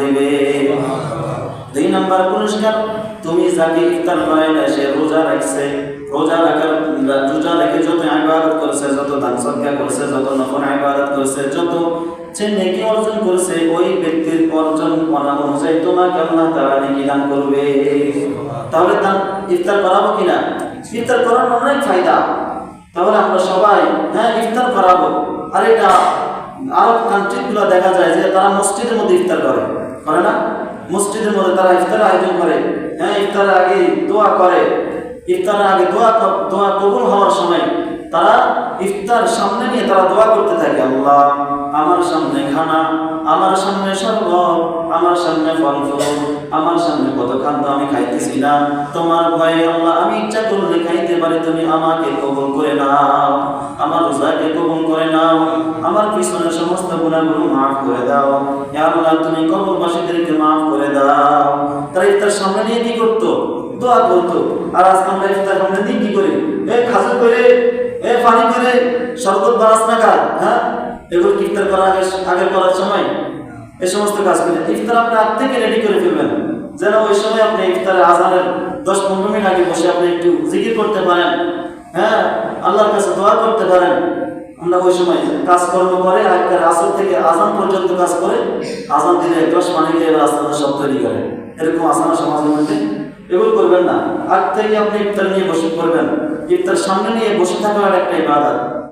দেবে দুই নম্বর পুরস্কার, তুমি যাকে ইফতার করাইলে সে রোজা রাখছে। রোজা রাখার, রোজা রেখে যত ইবাদত করছে, যত দান করছে, যত নফল ইবাদত করছে, যত সে নেকি অর্জন করেছে, ওই ব্যক্তির অর্জন করা অনুযায়ী। তোমাকে আল্লাহ তারা নেকি দান করবে। তাহলে দান ইফতার করাবো কিনা? ইফতার করার অনেক ফায়দা। তাহলে আমরা সবাই হ্যাঁ ইফতার করাবো। আর এটা আরব কান্ট্রিগুলো দেখা যায় যে তারা মসজিদের মধ্যে ইফতার করে। করে না? মসজিদের মধ্যে তারা ইফতার আয়োজন করে। হ্যাঁ ইফতারের আগে দোয়া করে। ইফতারের আগে দোয়া দোয়া কবুল হওয়ার সময় তারা ইফতার সামনে নিয়ে তারা দোয়া করতে থাকে। আল্লাহ আমার সামনে খানা আমার সামনে শরবত, আমার সামনে ফল আমার সামনে কত খাদ্য আমি খাইতেছি না। তোমার ভয়ে আল্লাহ আমি ইচ্ছা করলে খাইতে পারি, তুমি আমাকে কবুল করে নাও, আমার রোজাকে কবুল করে নাও, আমার পিছনের সমস্ত গুণাগুলো মাফ করে দাও। আল্লাহ, তুমি কবরবাসীদেরকে মাফ করে দাও। তারা ইফতার সামনে নিয়ে কি করতো? দোয়া করতো। আর আজকে আমরা ইফতার সামনে দিয়ে কি করি? এ খাজু করে পানি করে শরবত বারাস টাকা হ্যাঁ? এগুলো ইফতার করার আগে আগে করার সময়। এই সমস্ত কাজ করে ইফতার আপনি আগ থেকে রেডি করে ফেলবেন। যেন ওই সময় আপনি ইফতারের আজানের দশ পনেরো মিনিট আগে বসে আপনি একটু জিকির করতে পারেন হ্যাঁ? আল্লাহর কাছে দোয়া করতে পারেন। আমরা ওই সময় কাজ কর্ম করে আগের আসর থেকে আজান পর্যন্ত কাজ করে আজান এক গ্লাস পানি দিয়ে রাস্তাটা সব তৈরি করে। এরকম আসানা সমাজের মধ্যে এগুলো করবেন না। আগ থেকে আপনি ইফতার নিয়ে বসে করবেন ইফতার সামনে নিয়ে বসে থাকার একটা ইবাদত।